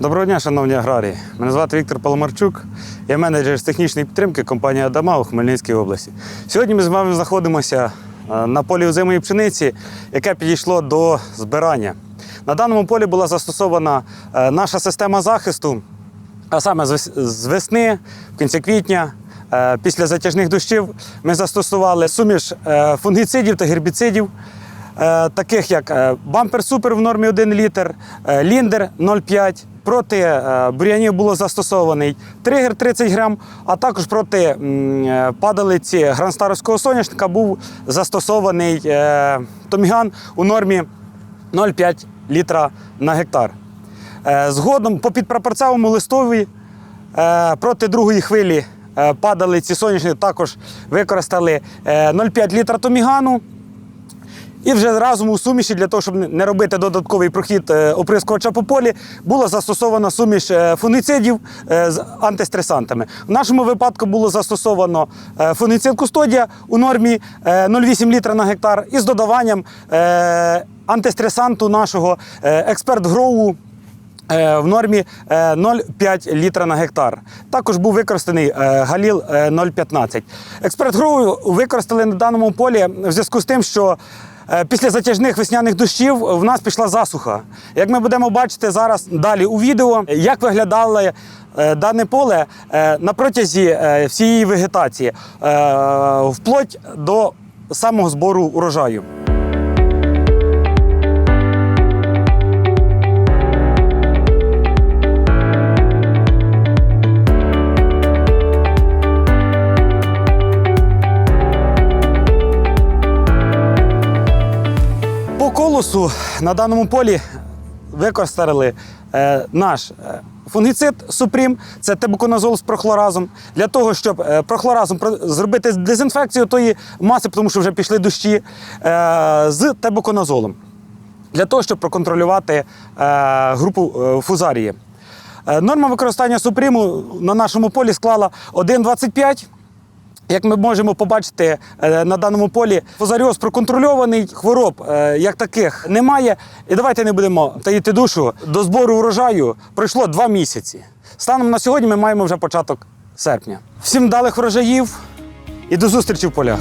Доброго дня, шановні аграрії. Мене звати Віктор Паламарчук. Я менеджер з технічної підтримки компанії Адама у Хмельницькій області. Сьогодні ми з вами знаходимося е, на полі озимої пшениці, яке підійшло до збирання. На даному полі була застосована е, наша система захисту, а саме з весни, в кінці квітня, е, після затяжних дощів, ми застосували суміш фунгіцидів та гербіцидів таких як е, бампер супер в нормі 1 літр, ліндер 0,5. Проти е, бур'янів було застосований тригер 30 грам, а також проти е, падалиці гранстаровського соняшника був застосований е, томіган у нормі 0,5 літра на гектар. Згодом по підпрапорцевому листові проти другої хвилі е, падалиці соняшника також використали е, 0,5 літра томігану. І вже разом у суміші для того, щоб не робити додатковий прохід е, оприскувача по полі, була застосована суміш е, фунгіцидів е, з антистресантами. В нашому випадку було застосовано фунгіцид Кустодія у нормі е, 0,8 літра на гектар із додаванням антистресанту нашого експерт Гроу е, в нормі е, 0,5 літра на гектар. Також був використаний галіл е, 0,15. Експерт Гроу використали на даному полі в зв'язку з тим, що після затяжних весняних дощів в нас пішла засуха. Як ми будемо бачити зараз далі у відео, як виглядало е, дане поле е, на протязі е, всієї вегетації, е, вплоть до самого збору урожаю. По на даному полі використали е, наш е, фунгіцид Супрім, це тебуконазол з прохлоразом, для того, щоб е, прохлоразом зробити дезінфекцію тої маси, тому що вже пішли дощі, е, з тебуконазолом, для того, щоб проконтролювати е, групу е, фузарії. Е, Норма використання суприму на нашому полі склала 1,25. Як ми можемо побачити е, на даному полі, фузаріоз проконтрольований, хвороб е, як таких немає. І давайте не будемо таїти душу. До збору урожаю пройшло два місяці. Станом на сьогодні ми маємо вже початок серпня. Всім вдалих врожаїв і до зустрічі в полях.